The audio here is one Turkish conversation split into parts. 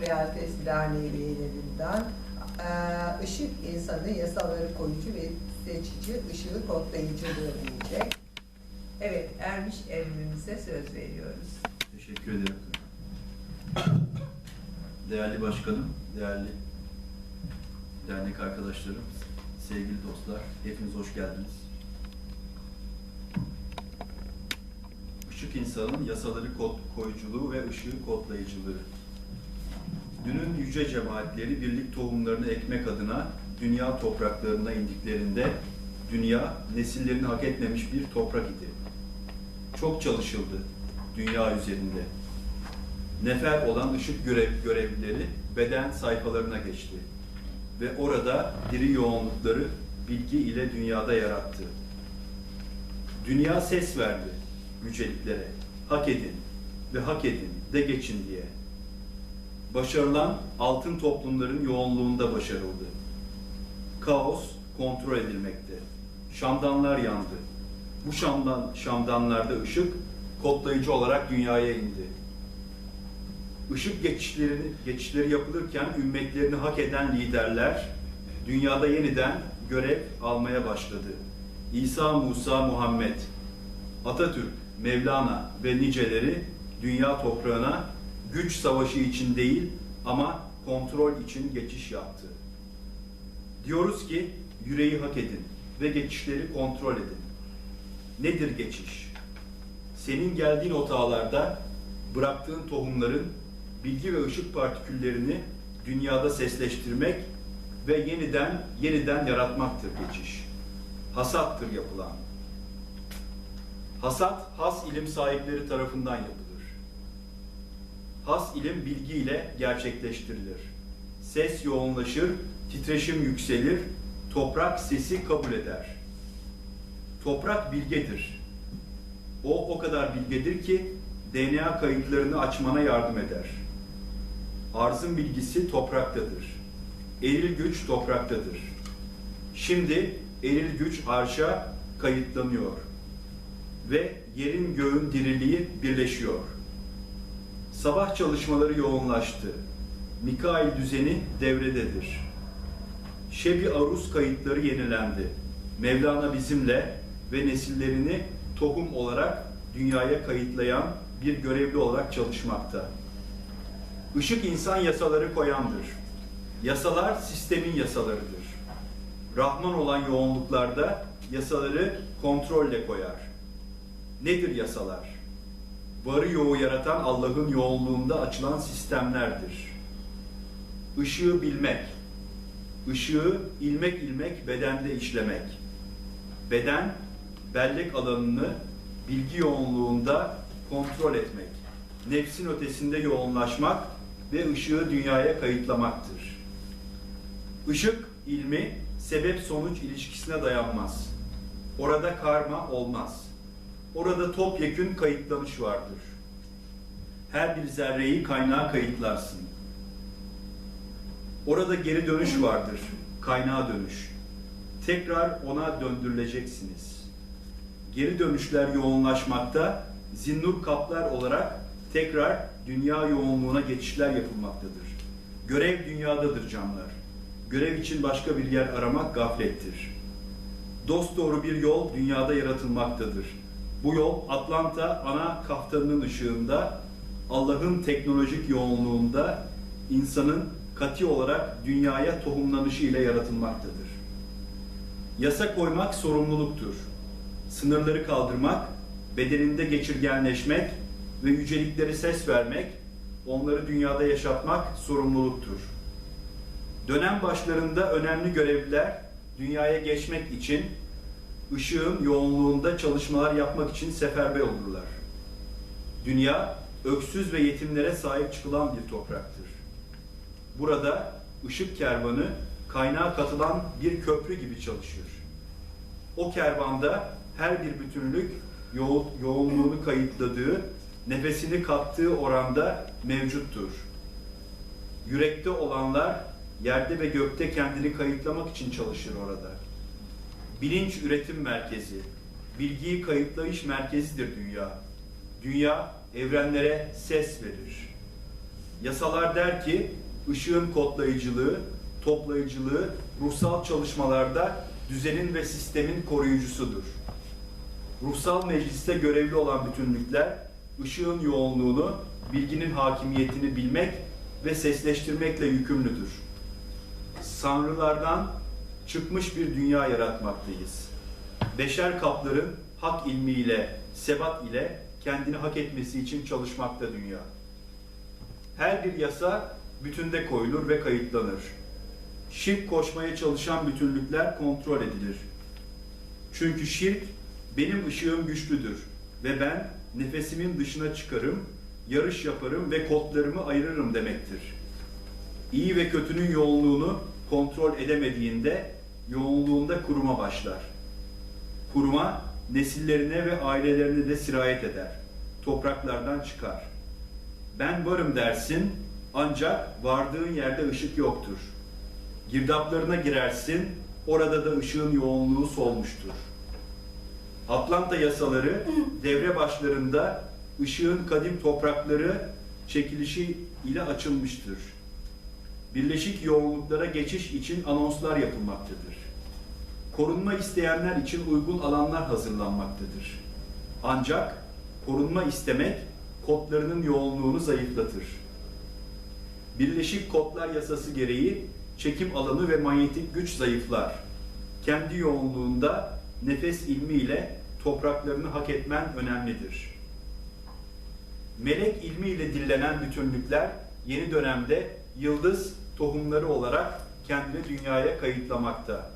Realites Derneği üyelerinden eee, ışık insanı yasaları koyucu ve seçici ışığı kodlayıcılığı diyecek. Evet, ermiş emrimize söz veriyoruz. Teşekkür ederim. Değerli başkanım, değerli dernek arkadaşlarım, sevgili dostlar, hepiniz hoş geldiniz. Işık insanın yasaları kod koyuculuğu ve ışığı kodlayıcılığı. Dünün yüce cemaatleri birlik tohumlarını ekmek adına dünya topraklarına indiklerinde dünya nesillerini hak etmemiş bir toprak idi. Çok çalışıldı dünya üzerinde. Nefer olan ışık görev, görevlileri beden sayfalarına geçti ve orada diri yoğunlukları bilgi ile dünyada yarattı. Dünya ses verdi yüceliklere. Hak edin ve hak edin de geçin diye. Başarılan altın toplumların yoğunluğunda başarıldı. Kaos kontrol edilmekte. Şamdanlar yandı. Bu şamdan, şamdanlarda ışık kodlayıcı olarak dünyaya indi. Işık geçişlerini, geçişleri yapılırken ümmetlerini hak eden liderler dünyada yeniden görev almaya başladı. İsa, Musa, Muhammed, Atatürk, Mevlana ve niceleri dünya toprağına güç savaşı için değil ama kontrol için geçiş yaptı. Diyoruz ki yüreği hak edin ve geçişleri kontrol edin. Nedir geçiş? Senin geldiğin otağlarda bıraktığın tohumların bilgi ve ışık partiküllerini dünyada sesleştirmek ve yeniden yeniden yaratmaktır geçiş. Hasattır yapılan. Hasat, has ilim sahipleri tarafından yapılır. Has ilim bilgiyle gerçekleştirilir. Ses yoğunlaşır, titreşim yükselir, toprak sesi kabul eder. Toprak bilgedir. O o kadar bilgedir ki DNA kayıtlarını açmana yardım eder. Arzın bilgisi topraktadır. Eril güç topraktadır. Şimdi eril güç arşa kayıtlanıyor ve yerin göğün diriliği birleşiyor. Sabah çalışmaları yoğunlaştı. Mikail düzeni devrededir. Şebi Arus kayıtları yenilendi. Mevlana bizimle ve nesillerini tohum olarak dünyaya kayıtlayan bir görevli olarak çalışmakta. Işık insan yasaları koyandır. Yasalar sistemin yasalarıdır. Rahman olan yoğunluklarda yasaları kontrolle koyar. Nedir yasalar? Varı yoğu yaratan Allah'ın yoğunluğunda açılan sistemlerdir. Işığı bilmek, ışığı ilmek ilmek bedende işlemek. Beden, bellek alanını bilgi yoğunluğunda kontrol etmek. Nefsin ötesinde yoğunlaşmak ve ışığı dünyaya kayıtlamaktır. Işık ilmi sebep sonuç ilişkisine dayanmaz. Orada karma olmaz. Orada topyekün kayıtlanış vardır. Her bir zerreyi kaynağa kayıtlarsın. Orada geri dönüş vardır, kaynağa dönüş. Tekrar ona döndürüleceksiniz. Geri dönüşler yoğunlaşmakta, zinnur kaplar olarak tekrar dünya yoğunluğuna geçişler yapılmaktadır. Görev dünyadadır canlar. Görev için başka bir yer aramak gaflettir. Dost doğru bir yol dünyada yaratılmaktadır. Bu yol Atlanta ana kaftanının ışığında, Allah'ın teknolojik yoğunluğunda insanın kati olarak dünyaya tohumlanışı ile yaratılmaktadır. Yasa koymak sorumluluktur. Sınırları kaldırmak, bedeninde geçirgenleşmek ve yüceliklere ses vermek, onları dünyada yaşatmak sorumluluktur. Dönem başlarında önemli görevliler dünyaya geçmek için ışığın yoğunluğunda çalışmalar yapmak için seferber olurlar. Dünya öksüz ve yetimlere sahip çıkılan bir topraktır. Burada ışık kervanı kaynağa katılan bir köprü gibi çalışır. O kervanda her bir bütünlük yo- yoğunluğunu kayıtladığı, nefesini kattığı oranda mevcuttur. Yürekte olanlar yerde ve gökte kendini kayıtlamak için çalışır orada. Bilinç üretim merkezi, bilgiyi kayıtlayış merkezidir dünya. Dünya evrenlere ses verir. Yasalar der ki ışığın kodlayıcılığı, toplayıcılığı ruhsal çalışmalarda düzenin ve sistemin koruyucusudur. Ruhsal mecliste görevli olan bütünlükler ışığın yoğunluğunu, bilginin hakimiyetini bilmek ve sesleştirmekle yükümlüdür. Sanrılardan çıkmış bir dünya yaratmaktayız. Beşer kapların hak ilmiyle, sebat ile kendini hak etmesi için çalışmakta dünya. Her bir yasa bütünde koyulur ve kayıtlanır. Şirk koşmaya çalışan bütünlükler kontrol edilir. Çünkü şirk benim ışığım güçlüdür ve ben nefesimin dışına çıkarım, yarış yaparım ve kodlarımı ayırırım demektir. İyi ve kötünün yoğunluğunu kontrol edemediğinde yoğunluğunda kuruma başlar. Kuruma nesillerine ve ailelerine de sirayet eder. Topraklardan çıkar. Ben varım dersin ancak vardığın yerde ışık yoktur. Girdaplarına girersin orada da ışığın yoğunluğu solmuştur. Atlanta yasaları devre başlarında ışığın kadim toprakları çekilişi ile açılmıştır. Birleşik yoğunluklara geçiş için anonslar yapılmaktadır. Korunma isteyenler için uygun alanlar hazırlanmaktadır. Ancak korunma istemek kodlarının yoğunluğunu zayıflatır. Birleşik Kodlar Yasası gereği çekim alanı ve manyetik güç zayıflar. Kendi yoğunluğunda nefes ilmiyle topraklarını hak etmen önemlidir. Melek ilmiyle dillenen bütünlükler yeni dönemde yıldız tohumları olarak kendini dünyaya kayıtlamakta.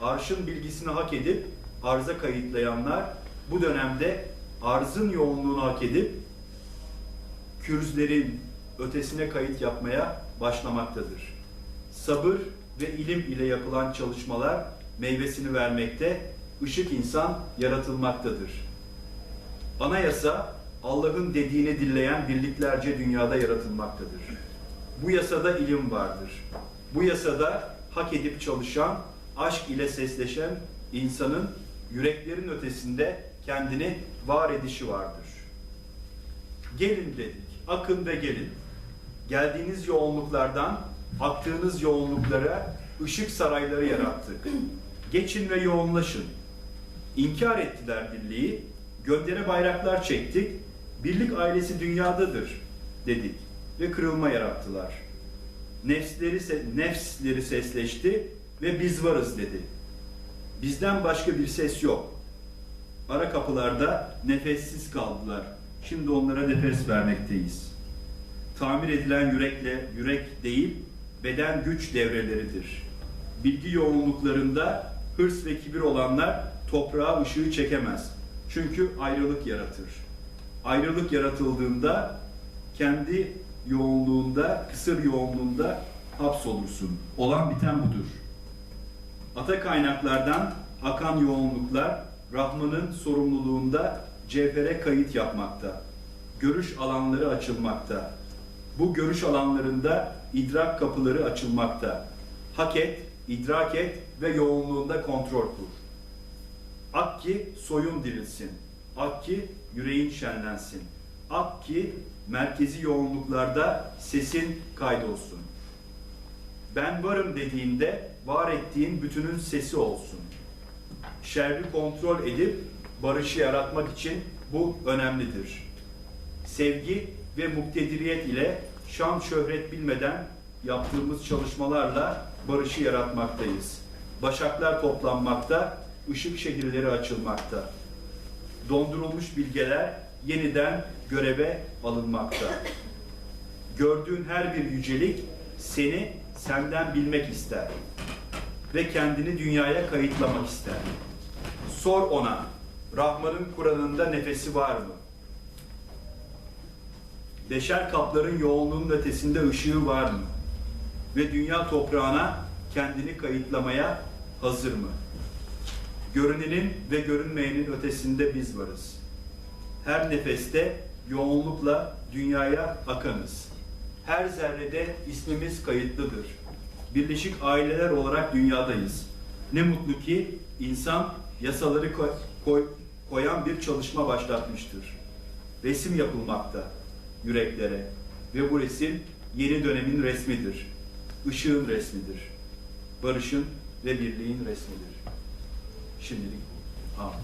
Arşın bilgisini hak edip arza kayıtlayanlar bu dönemde arzın yoğunluğunu hak edip kürzlerin ötesine kayıt yapmaya başlamaktadır. Sabır ve ilim ile yapılan çalışmalar meyvesini vermekte, ışık insan yaratılmaktadır. Anayasa Allah'ın dediğini dinleyen birliklerce dünyada yaratılmaktadır. Bu yasada ilim vardır. Bu yasada hak edip çalışan, aşk ile sesleşen insanın yüreklerin ötesinde kendini var edişi vardır. Gelin dedik, akın ve gelin. Geldiğiniz yoğunluklardan aktığınız yoğunluklara ışık sarayları yarattık. Geçin ve yoğunlaşın. İnkar ettiler birliği, göndere bayraklar çektik, birlik ailesi dünyadadır dedik ve kırılma yarattılar. Nefsleri, nefsleri sesleşti ve biz varız dedi. Bizden başka bir ses yok. Ara kapılarda nefessiz kaldılar. Şimdi onlara nefes vermekteyiz. Tamir edilen yürekle yürek değil, beden güç devreleridir. Bilgi yoğunluklarında hırs ve kibir olanlar toprağa ışığı çekemez. Çünkü ayrılık yaratır. Ayrılık yaratıldığında kendi yoğunluğunda, kısır yoğunluğunda hapsolursun. Olan biten budur. Ata kaynaklardan akan yoğunluklar Rahman'ın sorumluluğunda cevhere kayıt yapmakta. Görüş alanları açılmakta. Bu görüş alanlarında idrak kapıları açılmakta. Hak et, idrak et ve yoğunluğunda kontrol kur. Ak ki soyun dirilsin. Ak yüreğin şenlensin. Ak ki merkezi yoğunluklarda sesin kaydolsun. Ben varım dediğinde var ettiğin bütünün sesi olsun. Şerri kontrol edip barışı yaratmak için bu önemlidir. Sevgi ve muktediriyet ile şan şöhret bilmeden yaptığımız çalışmalarla barışı yaratmaktayız. Başaklar toplanmakta, ışık şehirleri açılmakta. Dondurulmuş bilgeler yeniden göreve alınmakta. Gördüğün her bir yücelik seni senden bilmek ister ve kendini dünyaya kayıtlamak ister. Sor ona, Rahman'ın Kur'an'ında nefesi var mı? Beşer kapların yoğunluğunun ötesinde ışığı var mı? Ve dünya toprağına kendini kayıtlamaya hazır mı? Görünenin ve görünmeyenin ötesinde biz varız. Her nefeste yoğunlukla dünyaya akanız. Her zerrede ismimiz kayıtlıdır. Birleşik aileler olarak dünyadayız. Ne mutlu ki insan yasaları koy- koy- koyan bir çalışma başlatmıştır. Resim yapılmakta yüreklere. Ve bu resim yeni dönemin resmidir. Işığın resmidir. Barışın ve birliğin resmidir. Şimdilik bu. Amin.